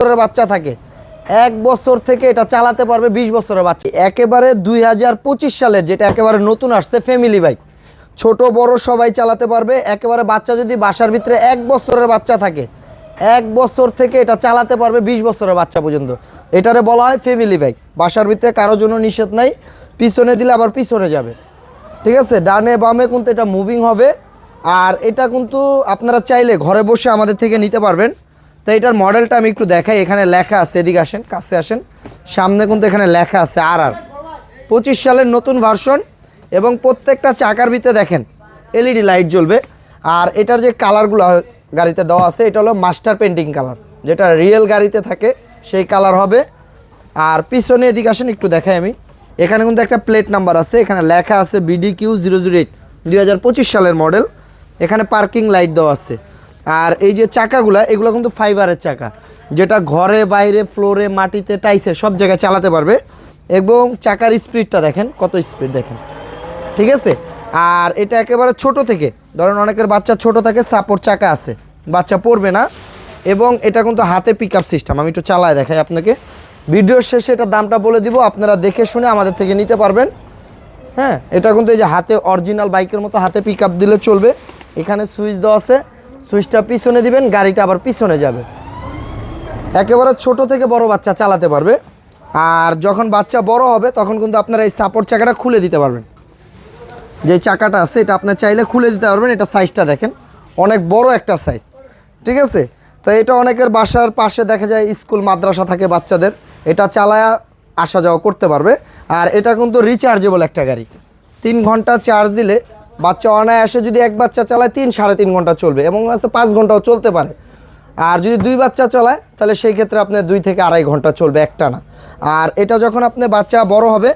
বছরের বাচ্চা থাকে। এক বছর থেকে এটা চালাতে পারবে বিশ বছরের বাচ্চা। একেবারে দুই হাজার পঁচিশ সালের যেটা একেবারে নতুন আসছে ফ্যামিলি বাইক ছোট, বড় সবাই চালাতে পারবে। একেবারে বাচ্চা যদি বাসার ভিতরে এক বছরের বাচ্চা থাকে, এক বছর থেকে এটা চালাতে পারবে বিশ বছরের বাচ্চা পর্যন্ত। এটারে বলা হয় ফ্যামিলি বাইক বাসার ভিতরে কারোর জন্য নিষেধ নাই। পিছনে দিলে আবার পিছনে যাবে। ঠিক আছে? ডানে বামে কিন্তু এটা মুভিং হবে। আর এটা কিন্তু আপনারা চাইলে ঘরে বসে আমাদের থেকে নিতে পারবেন। তো এটার মডেলটা আমি একটু দেখাই, এখানে লেখা আছে, এদিকে আসেন, কাছে আসেন। সামনে কিন্তু এখানে লেখা আছে আর আর পঁচিশ সালের নতুন ভার্সন এবং প্রত্যেকটা চাকার ভিতরে দেখেন এলইডি লাইট জ্বলবে। আর এটার যে কালারগুলো গাড়িতে দেওয়া আছে, এটা হলো মাস্টার পেন্টিং কালার যেটা রিয়েল গাড়িতে থাকে, সেই কালার হবে। আর পিছনে এদিকে আসেন, একটু দেখাই আমি। এখানে কিন্তু একটা প্লেট নাম্বার আছে, এখানে লেখা আছে BD Q zero zero eight দুই হাজার পঁচিশ সালের মডেল এখানে পার্কিং লাইট দেওয়া আছে। আর এই যে চাকাগুলা, এগুলো কিন্তু ফাইবারের চাকা, যেটা ঘরে, বাইরে ফ্লোরে মাটিতে টাইসে সব জায়গায় চালাতে পারবে। এবং চাকার স্পিডটা দেখেন, কত স্পিড দেখেন। ঠিক আছে? আর এটা একেবারে ছোট থেকে, ধরেন অনেকের বাচ্চা ছোট থাকে সাপোর্ট চাকা আছে, বাচ্চা পড়বে না। এবং এটা কিন্তু হাতে পিক সিস্টেম আমি একটু চালায় দেখাই আপনাকে। ভিডিওর শেষে এটা দামটা বলে দিব, আপনারা দেখে শুনে আমাদের থেকে নিতে পারবেন। হ্যাঁ এটা কিন্তু এই যে হাতে অরিজিনাল বাইকের মতো হাতে পিক দিলে চলবে। এখানে সুইচ দেওয়া আছে। সুইচটা পিছনে দিবেন, গাড়িটা আবার পিছনে যাবে। একেবারে ছোট থেকে বড় বাচ্চা চালাতে পারবে। আর যখন বাচ্চা বড় হবে, তখন কিন্তু আপনারা এই সাপোর্ট চাকাটা খুলে দিতে পারবেন। যে চাকাটা আছে, এটা আপনার চাইলে খুলে দিতে পারবেন, এটা সাইজটা দেখেন। অনেক বড় একটা সাইজ ঠিক আছে? তো এটা অনেকের বাসার পাশে দেখা যায়, স্কুল, মাদ্রাসা থাকে বাচ্চাদের। এটা চালায়া আসা যাওয়া করতে পারবে। আর এটা কিন্তু রিচার্জেবল একটা গাড়ি। তিন ঘণ্টা চার্জ দিলে বাচ্চা অনায়াসে যদি এক বাচ্চা চালায় তিন, সাড়ে তিন ঘণ্টা চলবে এবং আছে পাঁচ ঘন্টাও চলতে পারে। আর যদি দুই বাচ্চা চালায়, তাহলে সেই ক্ষেত্রে আপনার দুই থেকে আড়াই ঘণ্টা চলবে একটা না আর এটা যখন আপনি বাচ্চা বড় হবে,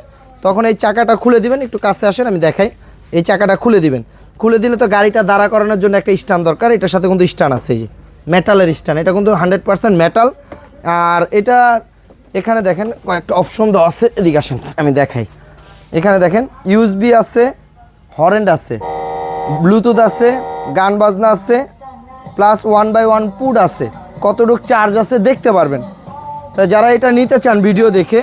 তখন এই চাকাটা খুলে দিবেন, একটু কাছে আসেন, আমি দেখাই। এই চাকাটা খুলে দিবেন। খুলে দিলে তো গাড়িটা দাঁড়া করানোর জন্য একটা স্ট্যান্ড দরকার, এটার সাথে কিন্তু স্ট্যান্ড আছে এই যে মেটালের স্ট্যান্ড। এটা কিন্তু হান্ড্রেড পার্সেন্ট মেটাল আর এটা এখানে দেখেন কয়েকটা অপশন দেওয়া আছে, এদিকে আসেন, আমি দেখাই। এখানে দেখেন ইউএসবি আছে হরেন্ড আছে, ব্লুটুথ আছে, গান বাজনা আছে, প্লাস ওয়ান বাই ওয়ান পুড আছে। কতটুক চার্জ আছে দেখতে পারবেন। তা যারা এটা নিতে চান ভিডিও দেখে,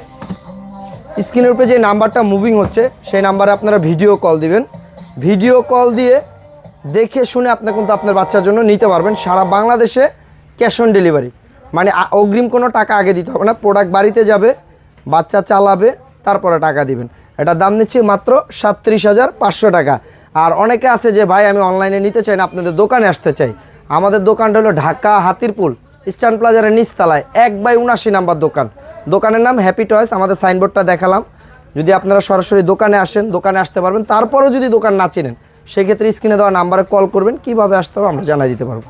স্ক্রিনের উপরে যে নাম্বারটা মুভিং হচ্ছে, সেই নাম্বারে আপনারা ভিডিও কল দিবেন। ভিডিও কল দিয়ে দেখে শুনে আপনি কিন্তু আপনার বাচ্চার জন্য নিতে পারবেন সারা বাংলাদেশে ক্যাশ অন ডেলিভারি মানে অগ্রিম কোনো টাকা আগে দিতে হবে না প্রোডাক্ট বাড়িতে যাবে, বাচ্চা চালাবে, তারপরে টাকা দিবেন। এটা দাম নিচ্ছি মাত্র সাতত্রিশ হাজার পাঁচশো টাকা। আর অনেকে আছে যে, ভাই, আমি অনলাইনে নিতে চাই না, আপনাদের দোকানে আসতে চাই। আমাদের দোকানটা হলো ঢাকা হাতিরপুল, ইস্টার্ন প্লাজারের নিচতলায়, এক বাই উনাশি নাম্বার দোকান। দোকানের নাম হ্যাপি টয়েস আমাদের সাইনবোর্ডটা দেখালাম। যদি আপনারা সরাসরি দোকানে আসেন, দোকানে আসতে পারবেন। তারপরেও যদি দোকান না চেনেন, সেক্ষেত্রে স্ক্রিনে দেওয়া নাম্বারে কল করবেন, কীভাবে আসতে হবে আমরা জানাই দিতে পারব।